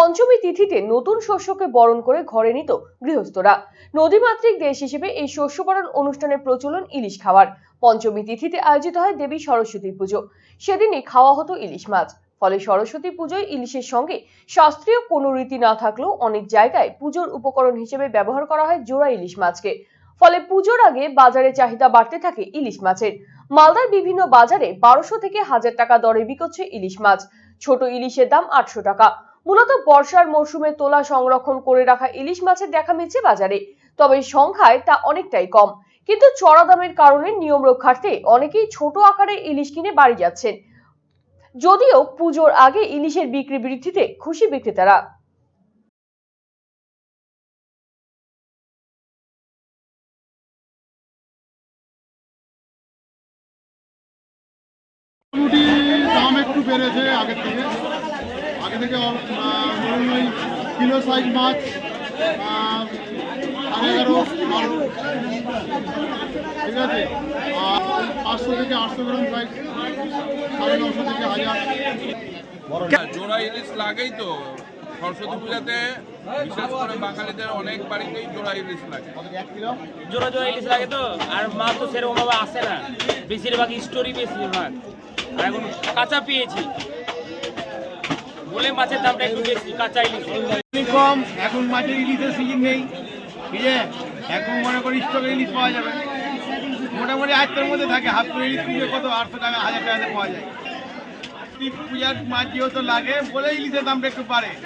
পঞ্চমী তিথিতে নতুন শস্যকে বরণ করে ঘরে নিত গৃহস্থরা। নদীমাতৃক দেশ হিসেবে এই শস্য বরণ অনুষ্ঠানের প্রচলন ইলিশ খাওয়ার। পঞ্চমী তিথিতে আয়োজিত হয় দেবী সরস্বতী পুজো। সেদিনই খাওয়া হতো ইলিশ মাছ। ফলে সরস্বতী পুজোয় ইলিশের সঙ্গে শাস্ত্রীয় কোনো রীতি না থাকলেও অনেক জায়গায় পুজোর উপকরণ হিসেবে ব্যবহার করা হয় জোড়া ইলিশ মাছকে। ফলে পুজোর আগে বাজারে চাহিদা বাড়তে থাকে ইলিশ মাছের। মালদার বিভিন্ন বাজারে বারোশো থেকে হাজার টাকা দরে বিকোচ্ছে ইলিশ মাছ। ছোট ইলিশের দাম আটশো টাকা। মূলত বর্ষার মরশুমে তোলা সংরক্ষণ করে রাখা ইলিশ মাছের দেখা মিলছে বাজারে। তবে সংখ্যায় তা অনেকটাই কম। কিন্তু চড়া দামের কারণে নিয়ম রক্ষার্থে অনেকেই ছোট আকারে ইলিশ কিনে বাড়ি যাচ্ছেন। যদিও পুজোর আগে ইলিশের বিক্রি বৃদ্ধিতে খুশি বিক্রেতারা। দাম একটু বেড়েছে আগের থেকে। আগে থেকে ধরুন ওই কিলো সাইজ মাছ আহ, সাড়ে এগারো বারো। ঠিক আছে? আর পাঁচশো থেকে আটশো গ্রাম সাইজ সাড়ে নশো থেকে হাজার। জোড়া ইলিশ লাগেই তো। সরস্বতী পূজাতে বিশেষ করে বাঙালিদের অনেক বাড়িতেই জোড়া ইলিশ লাগে। জোড়া জোড়া ইলিশ লাগে তো। আর মাছ তো সেরকম ভাবে আসে না। বেশিরভাগ স্টোরি বেশিরভাগ। আর এখন কাঁচা পেয়েছি। বলে মাছের দামটা একটু বেশি, কাঁচা ইলিশ। কম এখন মাছের ইলিশের সিজন নেই, ঠিক এখন মনে করি স্টক ইলিশ পাওয়া যাবে। মোটামুটি আটটার মধ্যে থাকে, হাফ করে ইলিশ পুজো কত? আটশো টাকা, হাজার টাকাতে পাওয়া যায়। পূজার মাছ যেহেতু লাগে, বলে ইলিশের দামটা একটু বাড়ে।